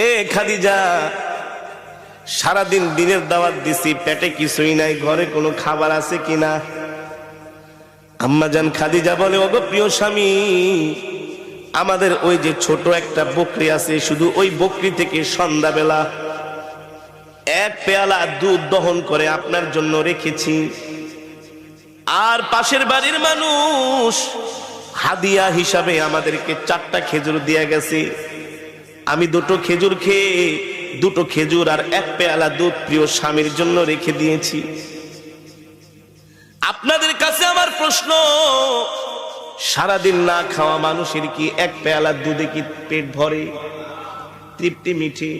এ খাদিজা, সারাদিন দিনের দাওয়াত দিছি, পেটে কিছুই নাই, ঘরে কোনো খাবার আছে কিনা আম্মাজান খাদিজা বলে, ওগো প্রিয় স্বামী, আমাদের ওই যে ছোট একটা বকরি আছে, শুধু ওই বকরি থেকে সন্ধ্যাবেলা এক পেয়ালা দুধ দহন করে আপনার জন্য রেখেছি। আর পাশের বাড়ির মানুষ হাদিয়া হিসাবে আমাদেরকে চারটা খেজুর দিয়ে গেছে। আমি দুটো খেজুর খেয়ে, দুটো খেজুর আর এক পেয়ালা দুধ প্রিয় স্বামীর জন্য রেখে দিয়েছি। আপনাদের কাছে আমার প্রশ্ন, সারাদিন না খাওয়া মানুষের কি এক পেয়ালা দুধে কি পেট ভরে, তৃপ্তি মিঠে?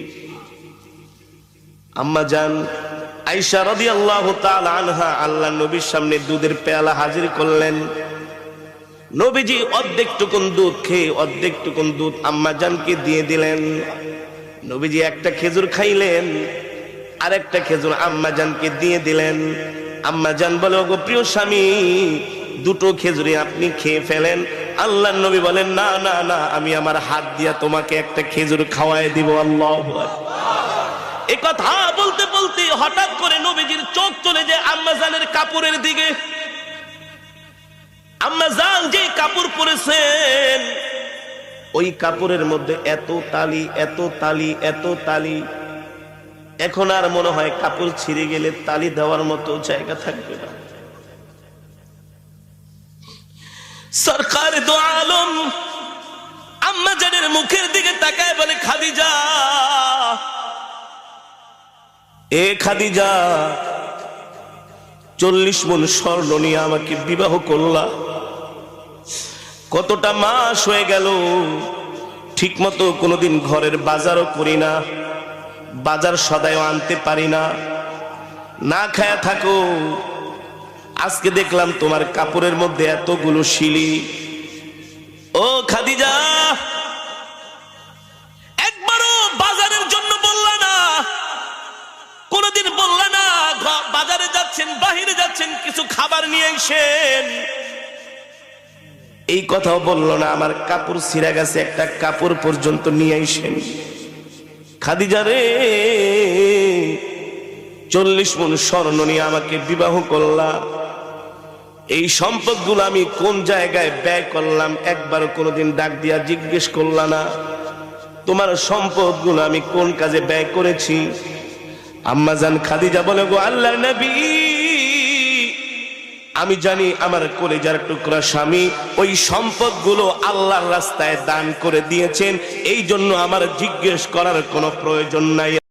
আম্মা যান আইসা রদি আল্লাহ আনহা আল্লাহ নবীর সামনে দুধের পেয়ালা হাজির করলেন। নবীজি অর্ধেক টুকুন দুধ খেয়ে অর্ধেক টুকুন দুধ আম্মা জানকে দিয়ে দিলেন। নবীজি একটা খেজুর খাইলেন আর একটা খেজুর আম্মা জানকে দিয়ে দিলেন। আম্মা জান বলে, ওগো প্রিয় স্বামী, দুটো খেজুরি আপনি খেয়ে ফেলেন। আল্লাহ নবী বলেন, না না না, আমি আমার হাত দিয়া তোমাকে একটা খেজুর খাওয়াই দিব, আল্লাহ এ কথা বলতে বলতে হঠাৎ করে নবীজির চোখ চলে যায় আম্মা জানের কাপড়ের দিকে। আম্মা জান যে কাপড় পরেছেন, ওই কাপড়ের মধ্যে এত তালি এত তালি এত তালি। এখন আর মনে হয় কাপড় ছিঁড়ে গেলে তালি দেওয়ার মতো জায়গা থাকবে না। সরকার দো আলম আম্মা জানের মুখের দিকে তাকায় বলে, খাদিজা, এ খাদিজা চল্লিশ মন স্বর্ণ নিয়ে আমাকে বিবাহ করলা। কতটা মাস হয়ে গেল ঠিক মতো কোনোদিন ঘরের বাজারও করি না, বাজার সদায় আনতে পারি না। না খায়া থাকো, আজকে দেখলাম তোমার কাপড়ের মধ্যে এতগুলো শিলি। যাচ্ছেন, বাহিরে যাচ্ছেন, কিছু খাবার নিয়ে এসেন। এই কথাও বলল না, আমার কাপড় ছিঁড়া গেছে, একটা কাপড় পর্যন্ত নিয়ে আইসেন খাদিজা রে, চল্লিশ মন স্বর্ণ নিয়ে আমাকে বিবাহ করলা। এই সম্পদগুলো আমি কোন জায়গায় ব্যয় করলাম একবার কোনোদিন ডাক দিয়া জিজ্ঞেস করলা না। তোমার সম্পদগুলো আমি কোন কাজে ব্যয় করেছি? আম্মাজান খাদিজা বলে, গো আল্লাহর নবী আমি জানি আমার কলেজার টুকরা স্বামী ওই সম্পদগুলো আল্লাহর রাস্তায় দান করে দিয়েছেন এই জন্য আমার জিজ্ঞেস করার কোনো প্রয়োজন নাই।